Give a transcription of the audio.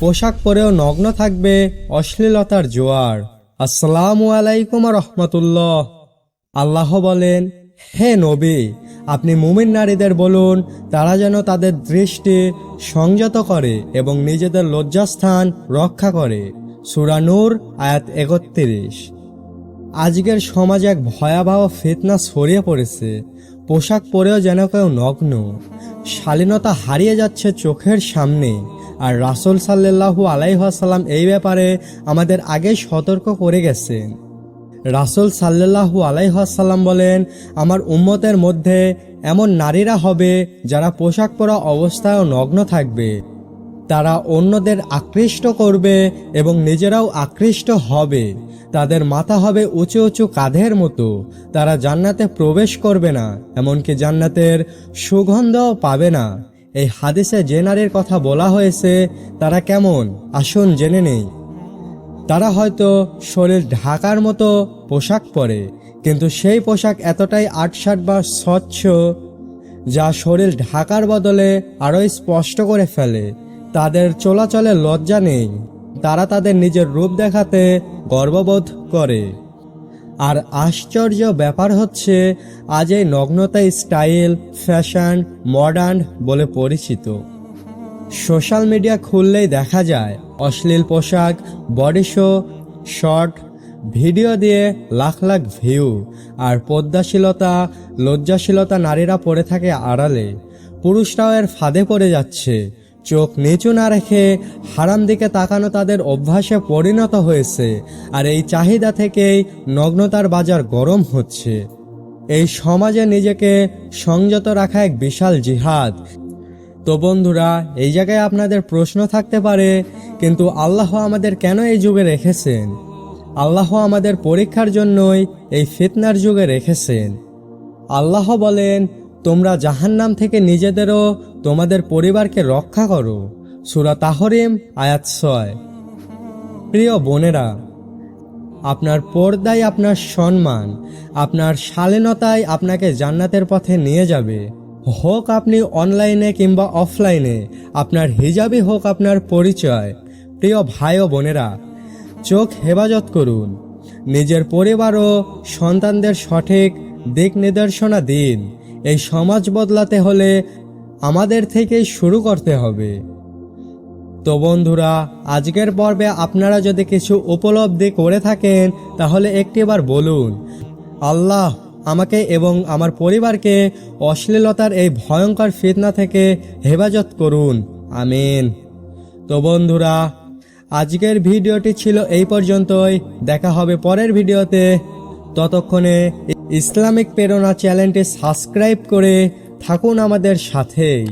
পোশাক পরেও নগ্ন থাকবে অশ্লীলতার জোয়ার। আসসালামু আলাইকুম রহমতুল্লাহ আল্লাহ বলেন, হে নবী, আপনি মুমিন নারীদের বলুন, তারা যেন তাদের দৃষ্টি সংযত করে এবং নিজেদের লজ্জাস্থান রক্ষা করে। সুরানুর আয়াত একত্রিশ। আজকের সমাজে এক ভয়াবহ ফিতনা ছড়িয়ে পড়েছে। পোশাক পরেও যেন কেউ নগ্ন। শালীনতা হারিয়ে যাচ্ছে চোখের সামনে। আর রাসুল সাল্লাহু আলাইহাসাল্লাম এই ব্যাপারে আমাদের আগেই সতর্ক করে গেছেন রাসুল সাল্লাহু আলাইহাসাল্লাম বলেন, আমার উম্মতের মধ্যে এমন নারীরা হবে যারা পোশাক পরা অবস্থায়ও নগ্ন থাকবে। তারা অন্যদের আকৃষ্ট করবে এবং নিজেরাও আকৃষ্ট হবে। তাদের মাথা হবে উঁচু উঁচু কাঁধের মতো। তারা জান্নাতে প্রবেশ করবে না, এমনকি জান্নাতের সুগন্ধও পাবে না। এই হাদিসে যে কথা বলা হয়েছে, তারা কেমন? আসুন জেনে নেই। তারা হয়তো শরীর ঢাকার মতো পোশাক পরে, কিন্তু সেই পোশাক এতটাই আটসাট বা স্বচ্ছ যা শরীর ঢাকার বদলে আরও স্পষ্ট করে ফেলে। তাদের চলাচলে লজ্জা নেই। তারা তাদের নিজের রূপ দেখাতে গর্ববোধ করে। আর আশ্চর্য ব্যাপার হচ্ছে, আজ এই নগ্নতা স্টাইল, ফ্যাশন, মডার্ন বলে পরিচিত। সোশ্যাল মিডিয়া খুললেই দেখা যায়, অশ্লীল পোশাক, বডি শো, শর্ট, ভিডিও দিয়ে লাখ লাখ ভিউ, আর পদ্মাশীলতা, লজ্জাশীলতা নারীরা পড়ে থাকে আড়ালে। পুরুষরাও এর ফাঁদে পড়ে যাচ্ছে। চোখ নিচু না রেখে হারাম দিকে তাকানো তাদের অভ্যাসে পরিণত হয়েছে, আর এই চাহিদা থেকেই নগ্নতার বাজার গরম হচ্ছে। এই সমাজে নিজেকে সংযত রাখা এক বিশাল জিহাদ। তো বন্ধুরা, এই জায়গায় আপনাদের প্রশ্ন থাকতে পারে, কিন্তু আল্লাহ আমাদের কেন এই যুগে রেখেছেন? আল্লাহ আমাদের পরীক্ষার জন্যই এই ফিতনার যুগে রেখেছেন। আল্লাহ বলেন তোমরা জাহান্নাম থেকে নিজেদেরও তোমাদের পরিবারকে রক্ষা করো। সুরা তাহরিম, আয়াত ছয়। প্রিয় বোনেরা, আপনার পর্দায় আপনার সম্মান, আপনার শালীনতায় আপনাকে জান্নাতের পথে নিয়ে যাবে। হোক আপনি অনলাইনে কিংবা অফলাইনে, আপনার হিজাবই হোক আপনার পরিচয়। প্রিয় ভাই ও বোনেরা, চোখ হেফাজত করুন। নিজের পরিবার ও সন্তানদের সঠিক দিক নির্দেশনা দিন। এই সমাজ বদলাতে হলে আমাদের থেকেই শুরু করতে হবে। তো বন্ধুরা, আজকের পর্বে আপনারা যদি কিছু উপলব্ধি করে থাকেন, তাহলে একটিবার বলুন, আল্লাহ আমাকে এবং আমার পরিবারকে অশ্লীলতার এই ভয়ঙ্কর ফিতনা থেকে হেফাজত করুন। আমিন। তো বন্ধুরা, আজকের ভিডিওটি ছিল এই পর্যন্তই। দেখা হবে পরের ভিডিওতে। ততক্ষণে ইসলামিক প্রেরণা চ্যানেলটি সাবস্ক্রাইব করে থাকুন আমাদের সাথেই